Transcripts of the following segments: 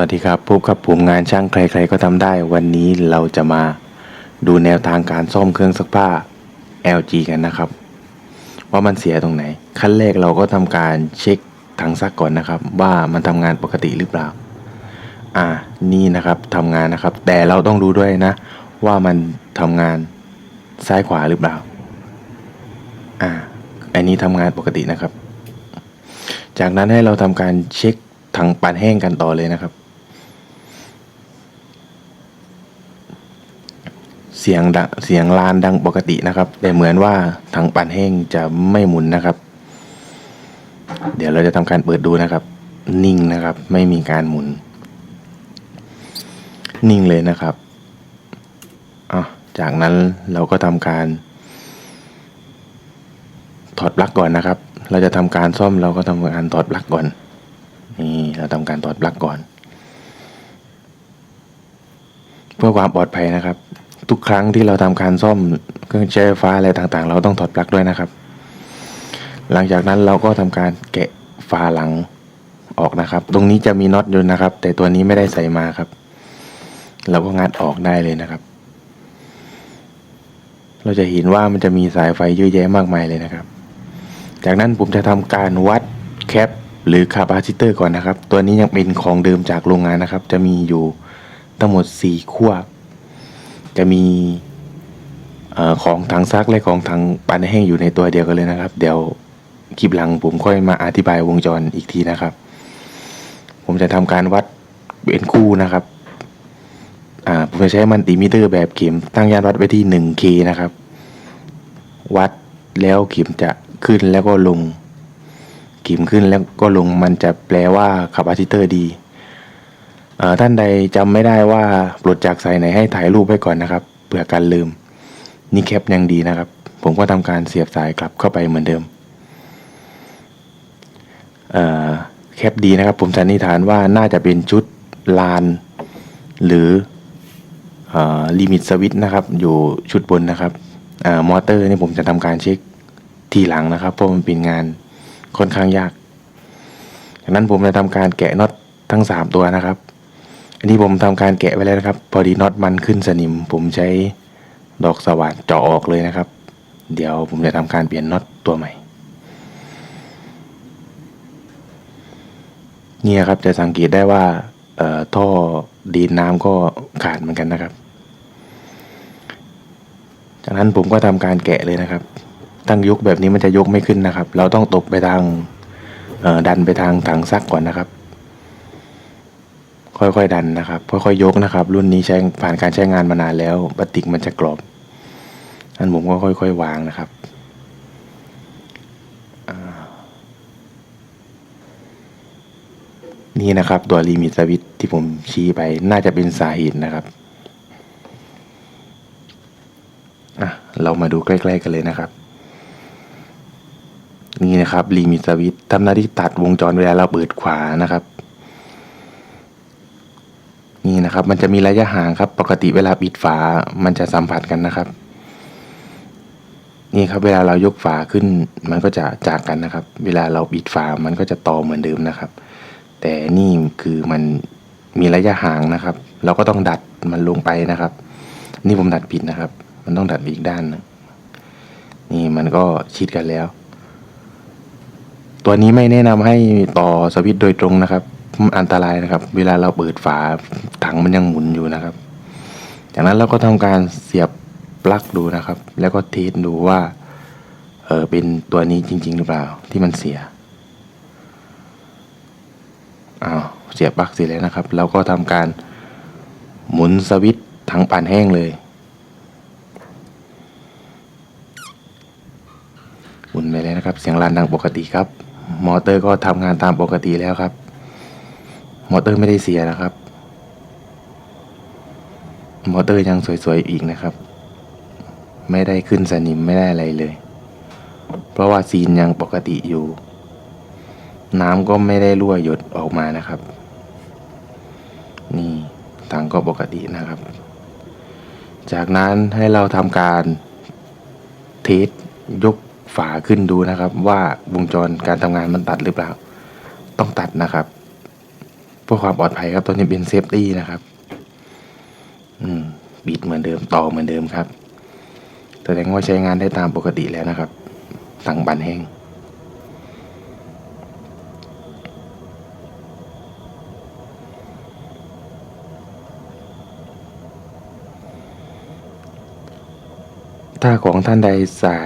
วัสดีครับพบกับผมงานช่างใครๆก็ทำได้ วันนี้เราจะมาดูแนวทางการซ่อมเครื่องซักผ้า LG กันนะครับ ว่ามันเสียตรงไหน ขั้นแรกเราก็ทำการเช็คถังซักก่อนนะครับ ว่ามันทำงานปกติหรือเปล่า อ่านี่นะครับทำงานนะครับ แต่เราต้องดูด้วยนะ ว่ามันทำงานซ้ายขวาหรือเปล่า อ่าอันนี้ทำงานปกตินะครับ จากนั้นให้เราทำการเช็คถังปั่นแห้งกันต่อเลยนะครับ เสียงดังเสียงลานดังปกตินะครับ แต่เหมือนว่าถังปั่นแห้งจะไม่หมุนนะครับ เดี๋ยวเราจะทำการเปิดดูนะครับ นิ่งนะครับ ไม่มีการหมุน นิ่งเลยนะครับอะจากนั้นเราก็ทำการถอดปลั๊กก่อนนะครับ เราจะทำการซ่อมเราก็ทำการถอดปลั๊กก่อน นี่เราทำการถอดปลั๊กก่อน เพื่อความปลอดภัยนะครับ ทุกครั้งที่เราทำการซ่อมเครื่องใช้ไฟฟ้าอะไรต่างๆ เราต้องถอดปลั๊กด้วยนะครับ หลังจากนั้นเราก็ทำการแกะฝาหลังออกนะครับ ตรงนี้จะมีน็อตอยู่นะครับ แต่ตัวนี้ไม่ได้ใส่มาครับ เราก็งัดออกได้เลยนะครับ เราจะเห็นว่ามันจะมีสายไฟเยอะแยะมากมายเลยนะครับ จากนั้นผมจะทำการวัดแคปหรือคาปาซิเตอร์ก่อนนะครับ ตัวนี้ยังเป็นของเดิมจากโรงงานนะครับ จะมีอยู่ทั้งหมด 4 ขั้ว จะมีอของถังซักและของถังปั่นแห้งอยู่ในตัวเดียวกันเลยนะครับ เดี๋ยวคลิปหลังผมค่อยมาอธิบายวงจรอีกทีนะครับ ผมจะทำการวัดเป็นคู่นะครับผมจะใช้มันติมิเตอร์แบบเข็มตั้งยานวัดไว้ที่ 1K นะครับ วัดแล้วเข็มจะขึ้นแล้วก็ลงเข็มขึ้นแล้วก็ลงมันจะแปลว่าคาปาซิเตอร์ดี ท่านใดจำไม่ได้ว่าปลดจากสายไหนให้ถ่ายรูปไว้ก่อนนะครับเผื่อการลืม นี่แคปยังดีนะครับ ผมก็ทำการเสียบสายกลับเข้าไปเหมือนเดิมแคปดีนะครับ ผมสันนิษฐานว่าน่าจะเป็นชุดลานหรือลิมิตสวิตนะครับอยู่ชุดบนนะครับออมอเตอร์นี่ผมจะทำการเช็คทีหลังนะครับ เพราะมันเป็นงานค่อนข้างยาก จากนั้นผมจะทำการแกะน็อตทั้ง 3 ตัวนะครับ อันนี้ผมทำการแกะไว้แล้วนะครับ พอดีน็อตมันขึ้นสนิม ผมใช้ดอกสว่านเจาะออกเลยนะครับ เดี๋ยวผมจะทำการเปลี่ยนน็อตตัวใหม่เนี่ยครับจะสังเกตได้ว่าเออท่อดีนน้ำก็ขาดเหมือนกันนะครับ จากนั้นผมก็ทำการแกะเลยนะครับ ตั้งยกแบบนี้มันจะยกไม่ขึ้นนะครับ เราต้องตบไปทางดันไปทางถังซักก่อนนะครับ ค่อยๆดันนะครับ ค่อยๆยกนะครับ รุ่นนี้ใช้ผ่านการใช้งานมานานแล้วปฏิกมันจะกรอบนั้นผมก็ค่อยๆวางนะครับนี่นะครับ ตัวลิมิตสวิตที่ผมชี้ไปน่าจะเป็นสาเหตุนะครับอะเรามาดูใกล้ ๆ กันเลยนะครับ นี่นะครับลิมิตสวิตทำหน้าที่ตัดวงจรเวลาเราเปิดขวานะครับ นี่นะครับมันจะมีระยะห่างครับ ปกติเวลาปิดฝามันจะสัมผัสกันนะครับ นี่ครับเวลาเรายกฝาขึ้นมันก็จะจากกันนะครับ เวลาเราปิดฝามันก็จะต่อเหมือนเดิมนะครับ แต่นี่คือมันมีระยะห่างนะครับ เราก็ต้องดัดมันลงไปนะครับ นี่ผมดัดผิดนะครับ มันต้องดัดอีกด้านนึงนี่มันก็ชิดกันแล้ว ตัวนี้ไม่แนะนำให้ต่อสวิตช์โดยตรงนะครับ มันอันตรายนะครับ เวลาเราเปิดฝาถังมันยังหมุนอยู่นะครับ จากนั้นเราก็ทำการเสียบปลั๊กดูนะครับ แล้วก็เทสดูว่าเออเป็นตัวนี้จริง ๆ หรือเปล่าที่มันเสียอ้าวเสียบปลั๊กเสร็จแล้วนะครับ เราก็ทำการหมุนสวิตช์ถังปั่นแห้งเลยหมุนไปเลยนะครับ เสียงรันดังปกติครับ มอเตอร์ก็ทำงานตามปกติแล้วครับ มอเตอร์ไม่ได้เสียนะครับ มอเตอร์ยังสวยๆอีกนะครับ ไม่ได้ขึ้นสนิมไม่ได้อะไรเลย เพราะว่าซีนยังปกติอยู่ น้ำก็ไม่ได้รั่วหยดออกมานะครับ นี่ถังก็ปกตินะครับ จากนั้นให้เราทำการเทสยกฝาขึ้นดูนะครับ ว่าวงจรการทำงานมันตัดหรือเปล่า ต้องตัดนะครับ เพื่อความปลอดภัยครับ ตัวนี้เป็นเซฟตี้นะครับ อืมบิดเหมือนเดิมต่อเหมือนเดิมครับแสดงว่าใช้งานได้ตามปกติแล้วนะครับ สั่งบันแห้งถ้าของท่านใดใส่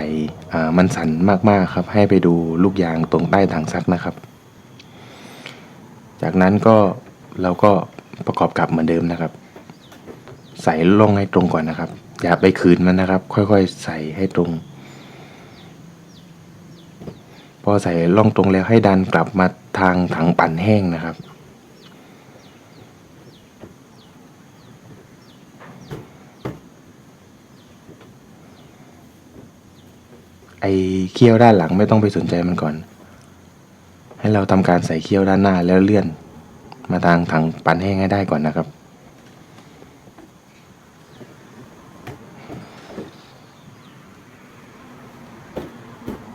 อ่ามันสั่นมากๆครับ ให้ไปดูลูกยางตรงใต้ถังซักนะครับ จากนั้นก็เราก็ประกอบกลับเหมือนเดิมนะครับ ใส่ล่องให้ตรงก่อนนะครับ อย่าไปคืนมันนะครับ ค่อยๆ ใส่ให้ตรง พอใส่ล่องตรงแล้วให้ดันกลับมาทางถังปั่นแห้งนะครับ ไอ้เขี้ยวด้านหลังไม่ต้องไปสนใจมันก่อน ให้เราทำการใส่เขี้ยวด้านหน้าแล้วเลื่อน มาทางถังปั่นแห้งให้ได้ก่อนนะครับ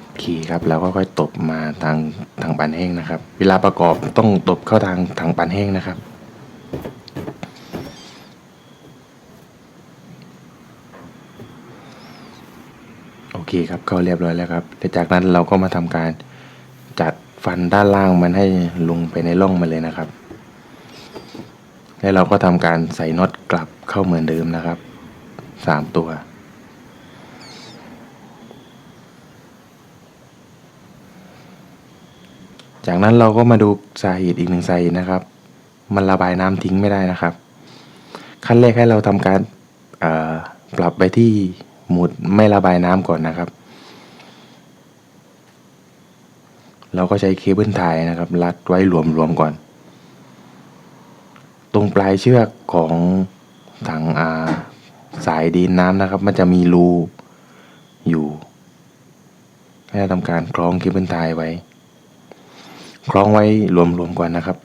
โอเครับแล้วก็ค่อยตบมาทางถังปั่นแห้งนะครับ เวลาประกอบต้องตบเข้าทางถังปั่นแห้งนะครับโอเคครับก็เรียบร้อยแล้วครับและจากนั้นเราก็มาทำการจัด ฟันด้านล่างมันให้ลงไปในร่องมันเลยนะครับ แล้วเราก็ทำการใส่น็อตกลับเข้าเหมือนเดิมนะครับสามตัว จากนั้นเราก็มาดูสาเหตุอีกหนึ่งสาเหตุนะครับ มันระบายน้ำทิ้งไม่ได้นะครับ ขั้นแรกให้เราทำการปรับไปที่หมดไม่ระบายน้ำก่อนนะครับ เราก็ใช้เคเบิลไทยนะครับรัดไว้หลวมๆก่อน ตรงปลายเชือกของถังอาสายดีนน้ำนะครับ มันจะมีรูอยู่ให้ทำการคล้องเคเบิลไทยไว้ คล้องไว้หลวมๆก่อนนะครับ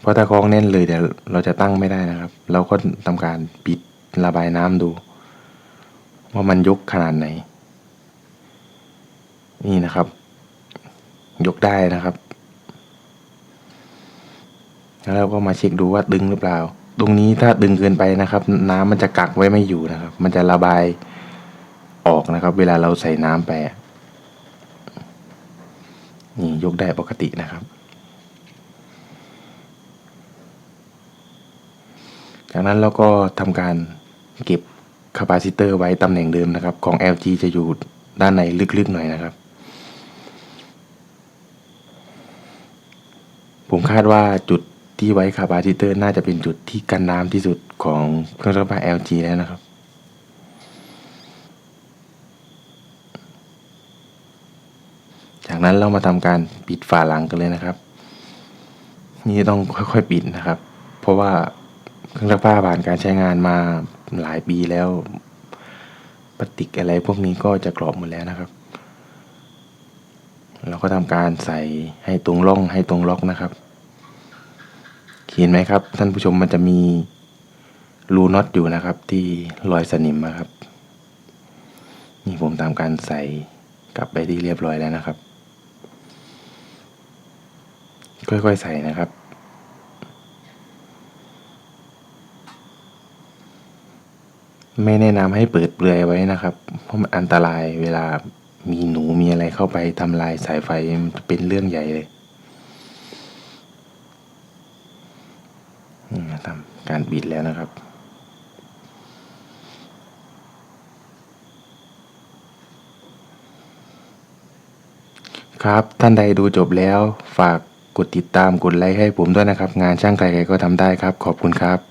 เพราะถ้าคล้องแน่นเลยเดี๋ยวเราจะตั้งไม่ได้นะครับ เราก็ทำการปิดระบายน้ำดู ว่ามันยกขนาดไหน นี่นะครับ ยกได้นะครับ แล้วเราก็มาเช็คดูว่าดึงหรือเปล่า ตรงนี้ถ้าดึงเกินไปนะครับ น้ำมันจะกักไว้ไม่อยู่นะครับ มันจะระบายออกนะครับ เวลาเราใส่น้ำไปนี่ยกได้ปกตินะครับ จากนั้นเราก็ทำการเก็บคาปาซิเตอร์ไว้ตำแหน่งเดิมนะครับ ของ LG จะอยู่ด้านในลึกๆหน่อยนะครับ ผมคาดว่าจุดที่ไว้คาปาซิเตอร์น่าจะเป็นจุดที่กันน้ำที่สุดของเครื่องซักผ้า LG แล้วนะครับ จากนั้นเรามาทำการปิดฝาหลังกันเลยนะครับ นี่ต้องค่อยๆปิดนะครับ เพราะว่าเครื่องซักผ้าผ่านการใช้งานมาหลายปีแล้วพลาสติกอะไรพวกนี้ก็จะกรอบหมดแล้วนะครับ เราก็ทำการใส่ให้ตรงร่องให้ตรงล็อกนะครับ เห็นไหมครับ ท่านผู้ชมมันจะมีรูน็อตอยู่นะครับ ที่รอยสนิมนะครับ นี่ผมทำการใส่กลับไปที่เรียบร้อยแล้วนะครับ ค่อยๆใส่นะครับ ไม่แนะนำให้เปิดเปลือยไว้นะครับ เพราะมันอันตรายเวลามีหนูมีอะไรเข้าไปทำลายสายไฟมันจะเป็นเรื่องใหญ่เลย นี่ทำการบิดแล้วนะครับ ครับท่านใดดูจบแล้ว ฝากกดติดตามกดไลค์ให้ผมด้วยนะครับ งานช่างใครๆก็ทำได้ครับ ขอบคุณครับ